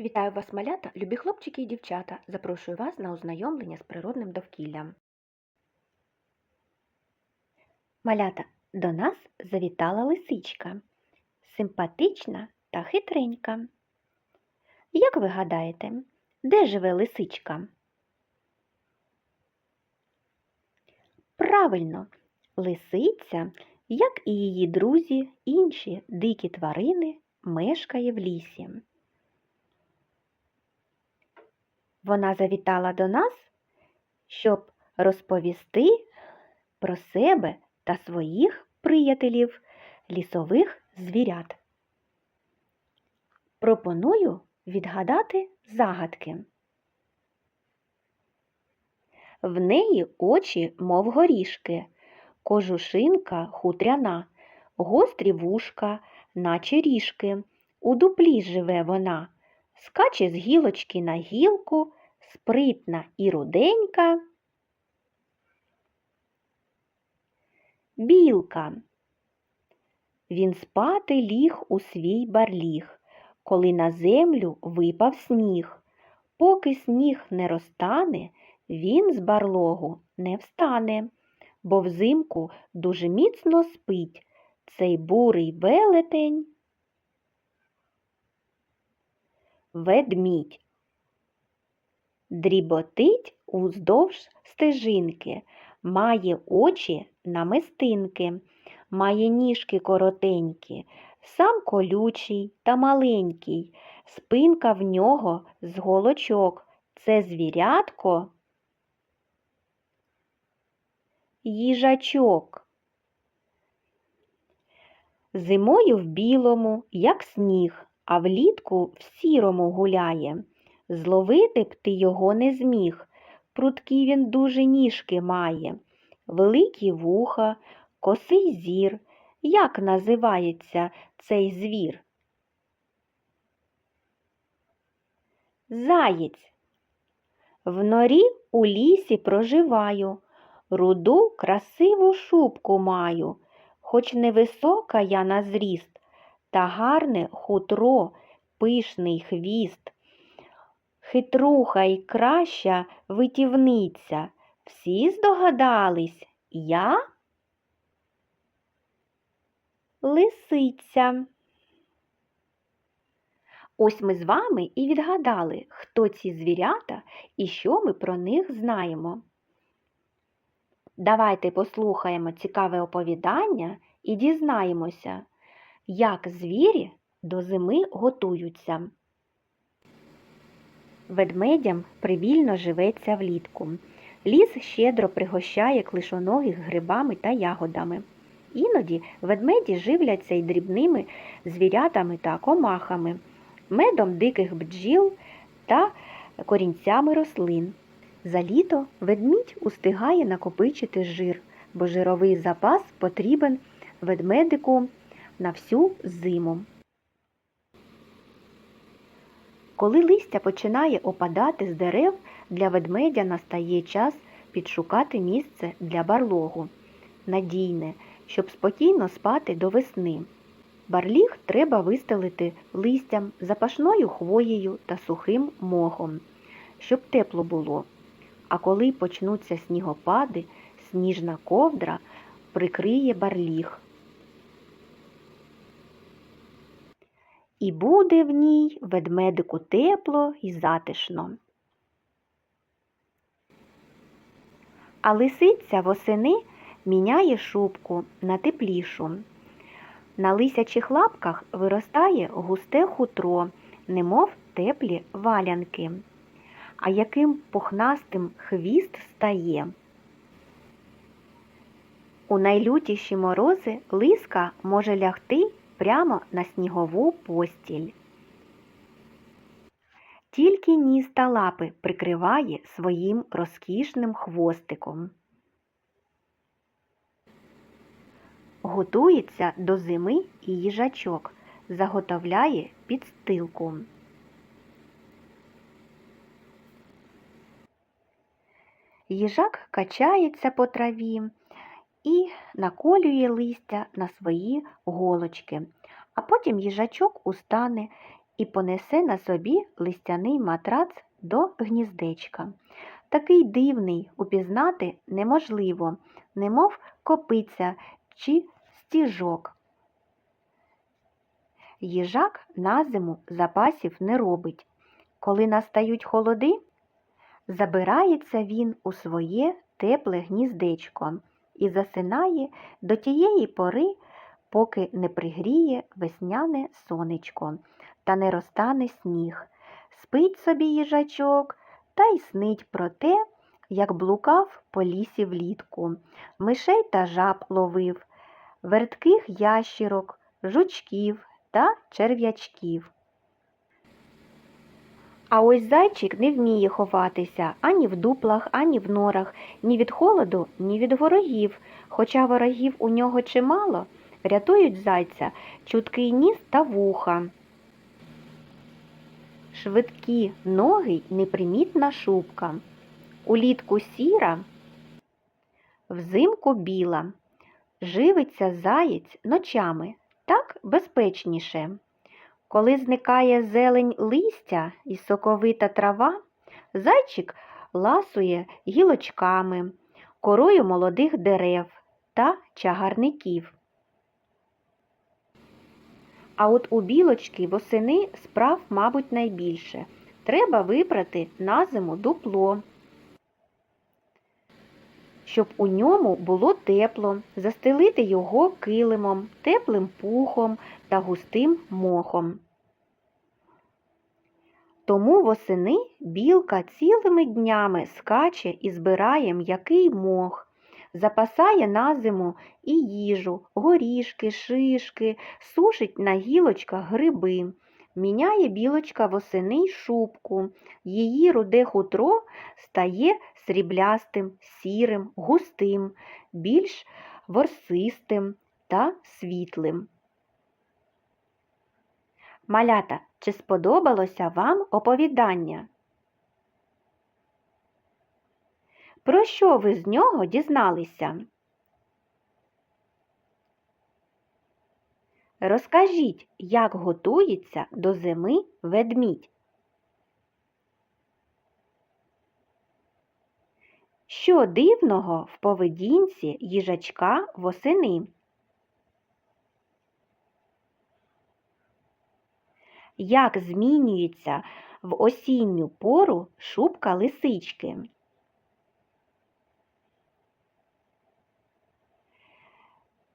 Вітаю вас, малята, любі хлопчики і дівчата. Запрошую вас на ознайомлення з природним довкіллям. Малята, до нас завітала лисичка. Симпатична та хитренька. Як ви гадаєте, де живе лисичка? Правильно, лисиця, як і її друзі, інші дикі тварини, мешкає в лісі. Вона завітала до нас, щоб розповісти про себе та своїх приятелів лісових звірят. Пропоную відгадати загадки. В неї очі, мов горішки, кожушинка хутряна, гострі вушка, наче ріжки. У дуплі живе вона, скаче з гілочки на гілку, спритна і руденька. Білка. Він спати ліг у свій барліг, коли на землю випав сніг. Поки сніг не розтане, він з барлогу не встане, бо взимку дуже міцно спить цей бурий велетень. Ведмідь. Дріботить уздовж стежинки, має очі намистинки, має ніжки коротенькі, сам колючий та маленький, спинка в нього з голочок. Це звірятко їжачок. Зимою в білому, як сніг, а влітку в сірому гуляє. Зловити б ти його не зміг, прудкі він дуже ніжки має, великі вуха, косий зір. Як називається цей звір? Заєць. В норі у лісі проживаю, руду красиву шубку маю, хоч невисока я на зріст, та гарне хутро, пишний хвіст. Хитруха й краща витівниця. Всі здогадались, я лисиця. Ось ми з вами і відгадали, хто ці звірята і що ми про них знаємо. Давайте послухаємо цікаве оповідання і дізнаємося, як звірі до зими готуються. Ведмедям привільно живеться влітку. Ліс щедро пригощає клишоногих грибами та ягодами. Іноді ведмеді живляться й дрібними звірятами та комахами, медом диких бджіл та корінцями рослин. За літо ведмідь устигає накопичити жир, бо жировий запас потрібен ведмедику на всю зиму. Коли листя починає опадати з дерев, для ведмедя настає час підшукати місце для барлогу, надійне, щоб спокійно спати до весни. Барліг треба вистелити листям, запашною хвоєю та сухим мохом, щоб тепло було. А коли почнуться снігопади, сніжна ковдра прикриє барліг. І буде в ній ведмедику тепло і затишно. А лисиця восени міняє шубку на теплішу. На лисячих лапках виростає густе хутро, немов теплі валянки. А яким пухнастим хвіст стає. У найлютіші морози лиска може лягти прямо на снігову постіль. Тільки ніс та лапи прикриває своїм розкішним хвостиком. Готується до зими і їжачок, заготовляє підстилку. Їжак качається по траві і наколює листя на свої голочки, а потім їжачок устане і понесе на собі листяний матрац до гніздечка. Такий дивний упізнати неможливо, немов копиця чи стіжок. Їжак на зиму запасів не робить. Коли настають холоди, забирається він у своє тепле гніздечко і засинає до тієї пори, поки не пригріє весняне сонечко та не розтане сніг. Спить собі їжачок та й снить про те, як блукав по лісі влітку, мишей та жаб ловив, вертких ящірок, жучків та черв'ячків. А ось зайчик не вміє ховатися ані в дуплах, ані в норах, ні від холоду, ні від ворогів. Хоча ворогів у нього чимало, рятують зайця чуткий ніс та вуха. Швидкі ноги непримітна шубка. Улітку сіра, взимку біла. Живиться заєць ночами, так безпечніше. Коли зникає зелень листя і соковита трава, зайчик ласує гілочками, корою молодих дерев та чагарників. А от у білочки восени справ, мабуть, найбільше. Треба вибрати на зиму дупло, щоб у ньому було тепло, застелити його килимом, теплим пухом та густим мохом. Тому восени білка цілими днями скаче і збирає м'який мох, запасає на зиму і їжу, горішки, шишки, сушить на гілочках гриби. Міняє білочка восени шубку, її руде хутро стає сріблястим, сірим, густим, більш ворсистим та світлим. Малята, чи сподобалося вам оповідання? Про що ви з нього дізналися? Розкажіть, як готується до зими ведмідь. Що дивного в поведінці їжачка восени? Як змінюється в осінню пору шубка лисички?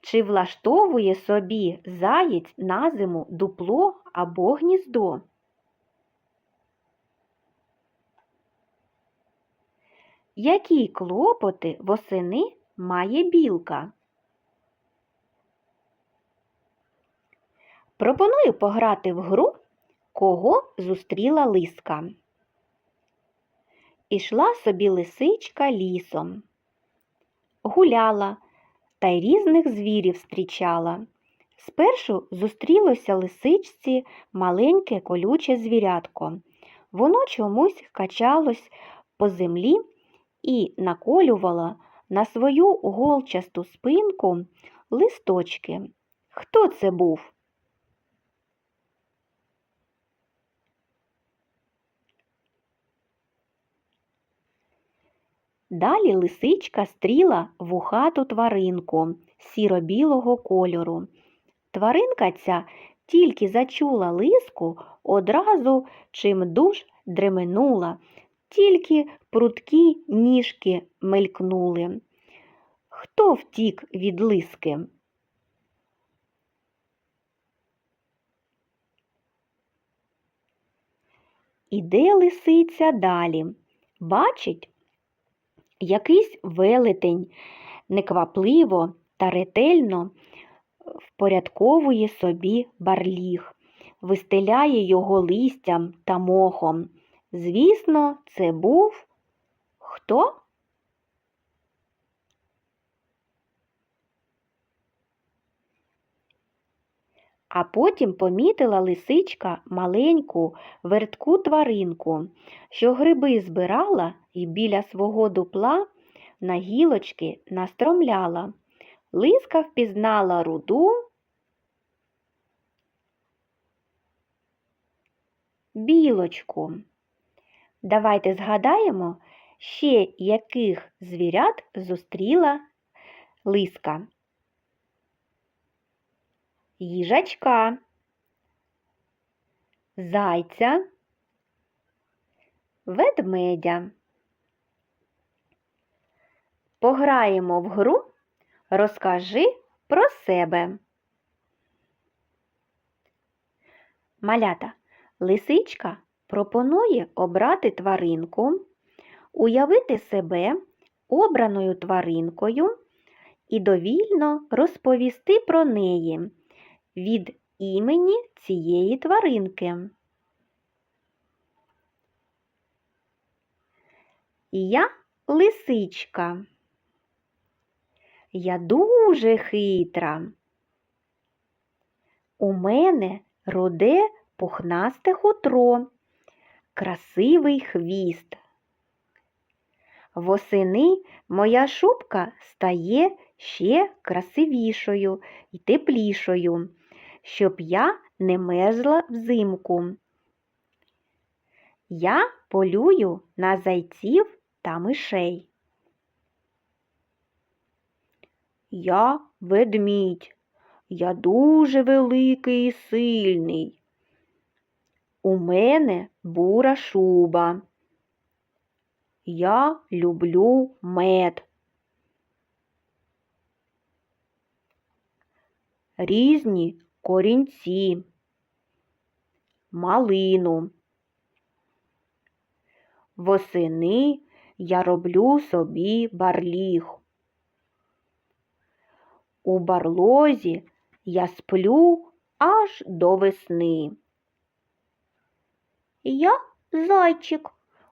Чи влаштовує собі заєць на зиму дупло або гніздо? Які клопоти восени має білка? Пропоную пограти в гру, кого зустріла лиска. Ішла собі лисичка лісом, гуляла та й різних звірів зустрічала. Спершу зустрілося лисичці маленьке колюче звірятко. Воно чомусь качалось по землі і наколювало на свою голчасту спинку листочки. Хто це був? Далі лисичка стріла вухату тваринку сіро-білого кольору. Тваринка ця тільки зачула лиску, одразу чимдуж дременула, тільки прудкі ніжки мелькнули. Хто втік від лиски? Іде лисиця далі. Бачить, якийсь велетень неквапливо та ретельно впорядковує собі барліг, вистеляє його листям та мохом. Звісно, це був хто? А потім помітила лисичка маленьку вертку тваринку, що гриби збирала і біля свого дупла на гілочки настромляла. Лиска впізнала руду білочку. Давайте згадаємо, ще яких звірят зустріла лиска. Їжачка, зайця, ведмедя. Пограємо в гру, розкажи про себе. Малята, лисичка пропонує обрати тваринку, уявити себе обраною тваринкою і довільно розповісти про неї від імені цієї тваринки. Я лисичка. Я дуже хитра. У мене руде пухнасте хутро, красивий хвіст. Восени моя шубка стає ще красивішою і теплішою, щоб я не мерзла взимку. Я полюю на зайців та мишей. Я ведмідь. Я дуже великий і сильний. У мене бура шуба. Я люблю мед. Різні корінці, малину. Восени я роблю собі барліг. У барлозі я сплю аж до весни. Я зайчик,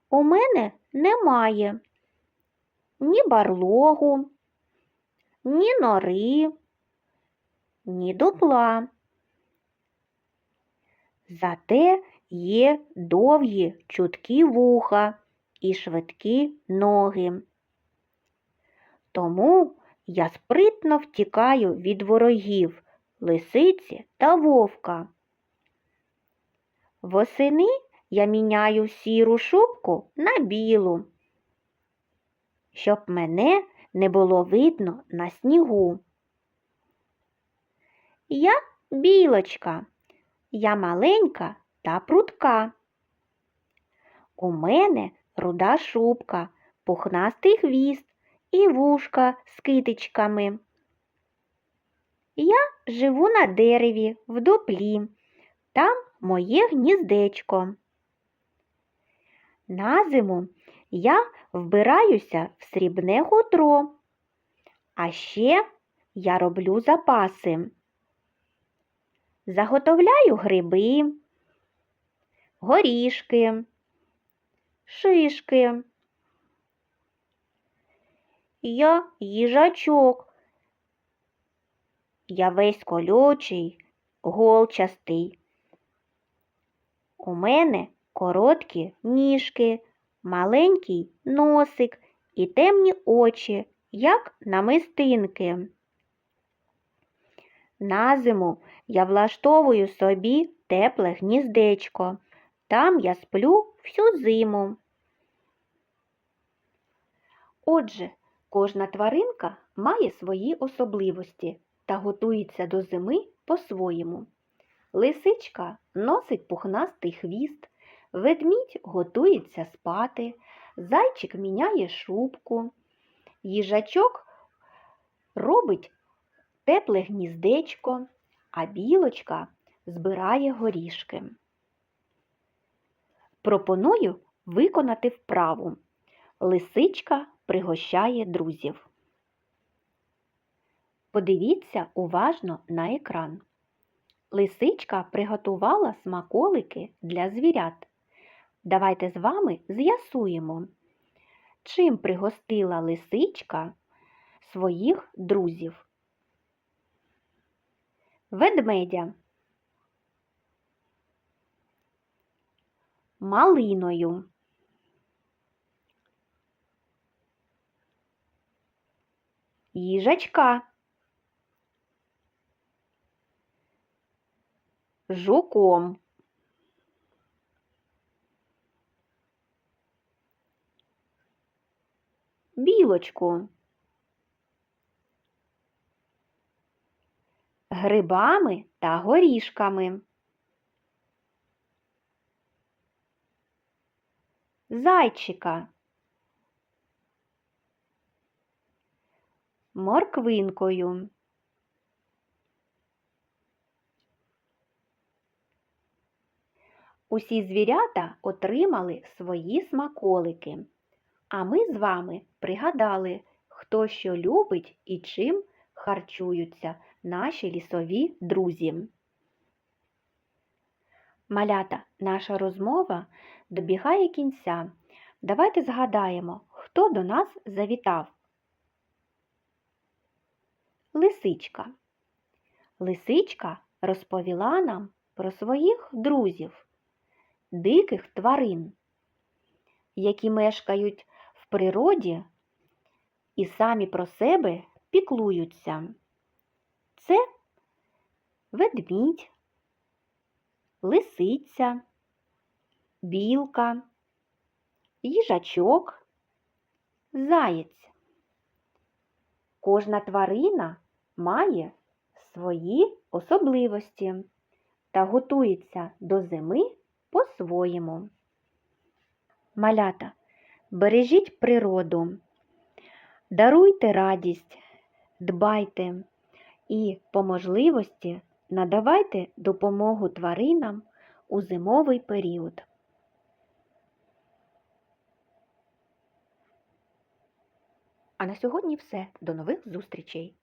у мене немає ні барлогу, ні нори, ні дупла. Зате є довгі чуткі вуха і швидкі ноги. Тому я спритно втікаю від ворогів лисиці та вовка. Восени я міняю сіру шубку на білу, щоб мене не було видно на снігу. Я білочка, я маленька та прутка. У мене руда шубка, пухнастий хвіст і вушка з китичками. Я живу на дереві в дуплі, там моє гніздечко. На зиму я вбираюся в срібне хутро, а ще я роблю запаси. Заготовляю гриби, горішки, шишки. Я їжачок. Я весь колючий, голчастий. У мене короткі ніжки, маленький носик і темні очі, як намистинки. На зиму я влаштовую собі тепле гніздечко. Там я сплю всю зиму. Отже, кожна тваринка має свої особливості та готується до зими по-своєму. Лисичка носить пухнастий хвіст, ведмідь готується спати, зайчик міняє шубку, їжачок робить тепле гніздечко, а білочка збирає горішки. Пропоную виконати вправу. Лисичка пригощає друзів. Подивіться уважно на екран. Лисичка приготувала смаколики для звірят. Давайте з вами з'ясуємо, чим пригостила лисичка своїх друзів. Ведмедя. Малиною. Їжачка. Жуком. Білочку? Грибами та горішками. Зайчика. Морквинкою. Усі звірята отримали свої смаколики. А ми з вами пригадали, хто що любить і чим харчуються наші лісові друзі. Малята, наша розмова добігає кінця. Давайте згадаємо, хто до нас завітав. Лисичка. Лисичка розповіла нам про своїх друзів, диких тварин, які мешкають природі і самі про себе піклуються. Це ведмідь, лисиця, білка, їжачок, заєць. Кожна тварина має свої особливості та готується до зими по-своєму. Малята, бережіть природу, даруйте радість, дбайте і по можливості надавайте допомогу тваринам у зимовий період. А на сьогодні все. До нових зустрічей!